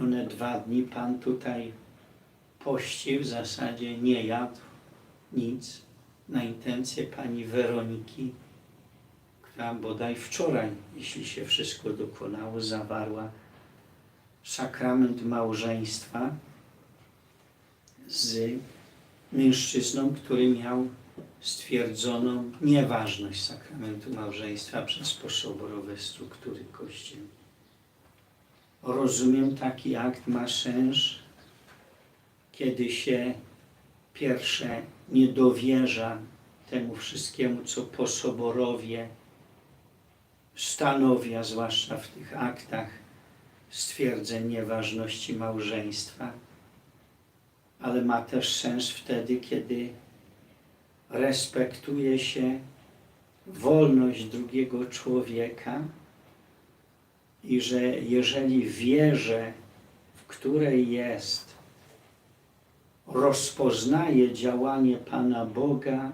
Minione dwa dni Pan tutaj pościł, w zasadzie nie jadł nic na intencję pani Weroniki, która bodaj wczoraj, jeśli się wszystko dokonało, zawarła sakrament małżeństwa z mężczyzną, który miał stwierdzoną nieważność sakramentu małżeństwa przez posoborowe struktury kościelne. Rozumiem, taki akt ma sens, kiedy się pierwsze nie dowierza temu wszystkiemu, co posoborowie stanowi, a zwłaszcza w tych aktach stwierdzeń nieważności małżeństwa, ale ma też sens wtedy, kiedy respektuje się wolność drugiego człowieka i że jeżeli wierzę, w której jest, rozpoznaje działanie Pana Boga,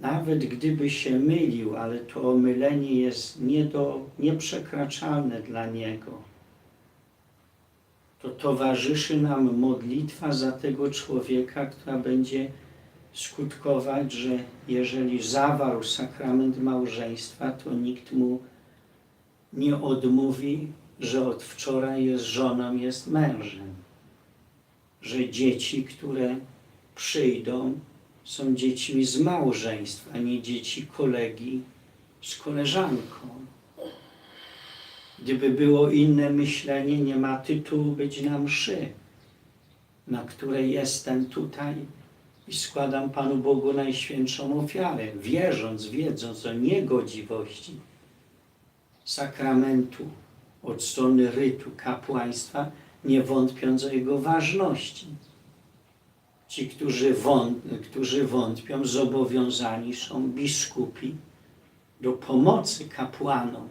nawet gdyby się mylił, ale to mylenie jest nie do, nieprzekraczalne dla Niego, to towarzyszy nam modlitwa za tego człowieka, która będzie skutkować, że jeżeli zawarł sakrament małżeństwa, to nikt mu nie odmówi, że od wczoraj jest żoną, jest mężem. Że dzieci, które przyjdą, są dziećmi z małżeństwa, a nie dzieci kolegi z koleżanką. Gdyby było inne myślenie, nie ma tytułu być na mszy, na której jestem tutaj i składam Panu Bogu Najświętszą ofiarę, wierząc, wiedząc o niegodziwości sakramentu od strony rytu kapłaństwa, nie wątpiąc o jego ważności. Ci, którzy, wąt, którzy wątpią, zobowiązani są biskupi do pomocy kapłanom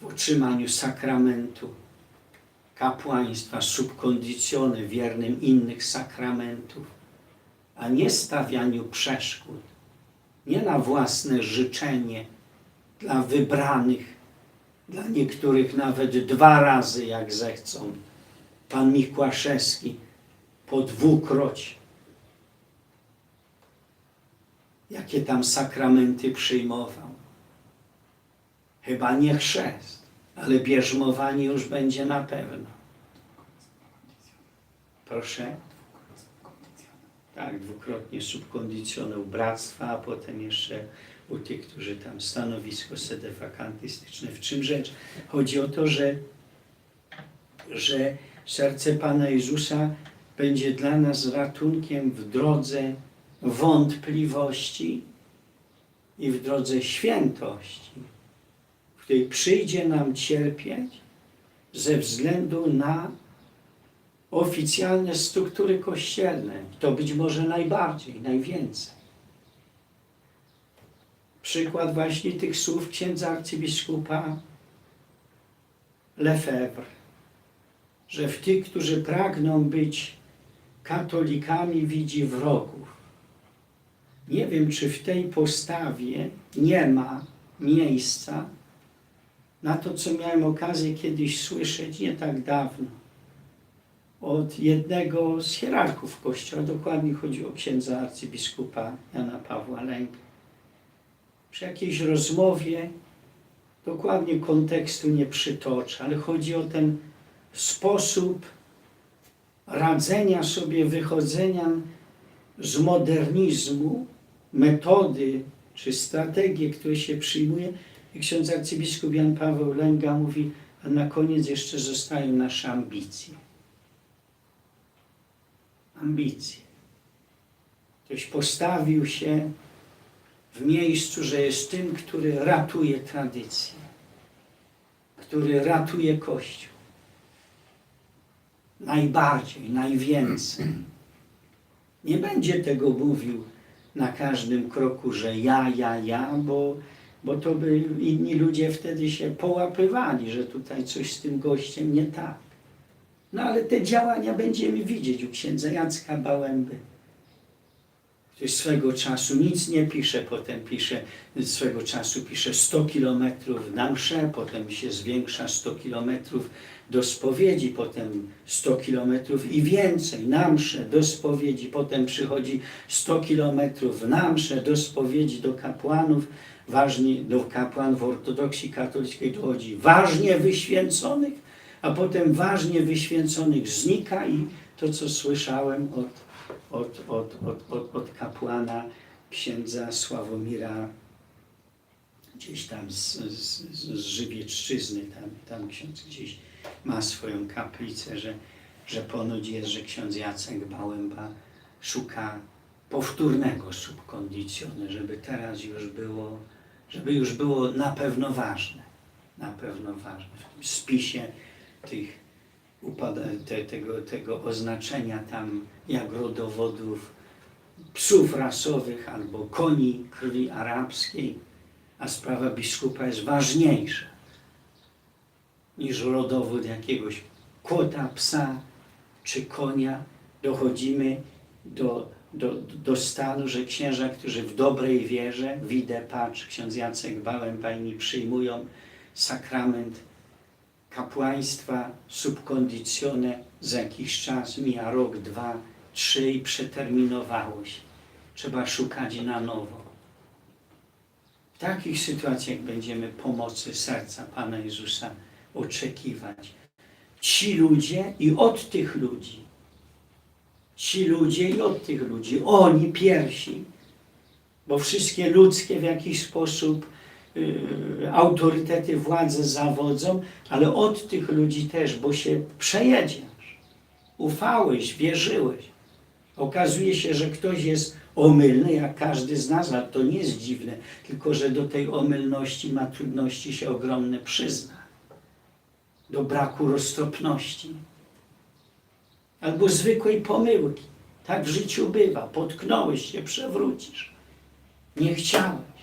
w utrzymaniu sakramentu kapłaństwa subkondicjony wiernym innych sakramentów, a nie stawianiu przeszkód, nie na własne życzenie dla wybranych, dla niektórych nawet dwa razy, jak zechcą. Pan Mikłaszewski po dwukroć, jakie tam sakramenty przyjmował. Chyba nie chrzest, ale bierzmowanie już będzie na pewno. Proszę? Tak, dwukrotnie subkondycjonał bractwa, a potem jeszcze u tych, którzy tam stanowisko sedewakantystyczne. W czym rzecz? Chodzi o to, że, że serce Pana Jezusa będzie dla nas ratunkiem w drodze wątpliwości i w drodze świętości, w której przyjdzie nam cierpieć ze względu na oficjalne struktury kościelne. To być może najbardziej, najwięcej. Przykład właśnie tych słów księdza arcybiskupa Lefebvre, że w tych, którzy pragną być katolikami, widzi wrogów. Nie wiem, czy w tej postawie nie ma miejsca na to, co miałem okazję kiedyś słyszeć nie tak dawno od jednego z hierarchów Kościoła, dokładnie chodzi o księdza arcybiskupa Jana Pawła Lęka. Przy jakiejś rozmowie, dokładnie kontekstu nie przytoczę, ale chodzi o ten sposób radzenia sobie, wychodzenia z modernizmu, metody czy strategie, które się przyjmuje. I ksiądz arcybiskup Jan Paweł Lęga mówi, a na koniec jeszcze zostają nasze ambicje. Ambicje. Ktoś postawił się w miejscu, że jest tym, który ratuje tradycję, który ratuje Kościół. Najbardziej, najwięcej. Nie będzie tego mówił na każdym kroku, że ja, ja, ja, bo, bo to by inni ludzie wtedy się połapywali, że tutaj coś z tym gościem nie tak. No ale te działania będziemy widzieć u księdza Jacka Bałęby, swego czasu nic nie pisze, potem pisze, swego czasu pisze 100 kilometrów na mszę, potem się zwiększa 100 kilometrów do spowiedzi, potem 100 kilometrów i więcej na mszę, do spowiedzi, potem przychodzi 100 kilometrów na mszę, do spowiedzi, do kapłanów, ważni, do kapłanów ortodoksji katolickiej dochodzi ważnie wyświęconych, a potem ważnie wyświęconych znika i to, co słyszałem od, od, od, od, od, od kapłana księdza Sławomira gdzieś tam z, z, z tam, tam ksiądz gdzieś ma swoją kaplicę, że, że ponoć jest, że ksiądz Jacek Bałęba szuka powtórnego subkondicjone, żeby teraz już było, żeby już było na pewno ważne, na pewno ważne. W spisie tych upada, te, tego, tego oznaczenia tam jak rodowodów psów rasowych albo koni krwi arabskiej, a sprawa biskupa jest ważniejsza niż rodowód jakiegoś kota, psa czy konia. Dochodzimy do, do, do stanu, że księża, którzy w dobrej wierze, widzę, patrz, ksiądz Jacek Bałębajni przyjmują sakrament kapłaństwa subkondicjone za jakiś czas, mija rok, dwa, trzy i przeterminowało się. Trzeba szukać na nowo. W takich sytuacjach będziemy pomocy serca Pana Jezusa oczekiwać. Ci ludzie i od tych ludzi, ci ludzie i od tych ludzi, oni pierwsi, bo wszystkie ludzkie w jakiś sposób autorytety władze zawodzą, ale od tych ludzi też, bo się przejedziesz. Ufałeś, wierzyłeś. Okazuje się, że ktoś jest omylny, jak każdy z nas, ale to nie jest dziwne, tylko że do tej omylności ma trudności się ogromne przyznać. Do braku roztropności. Albo zwykłej pomyłki. Tak w życiu bywa. Potknąłeś się, przewrócisz. Nie chciałem.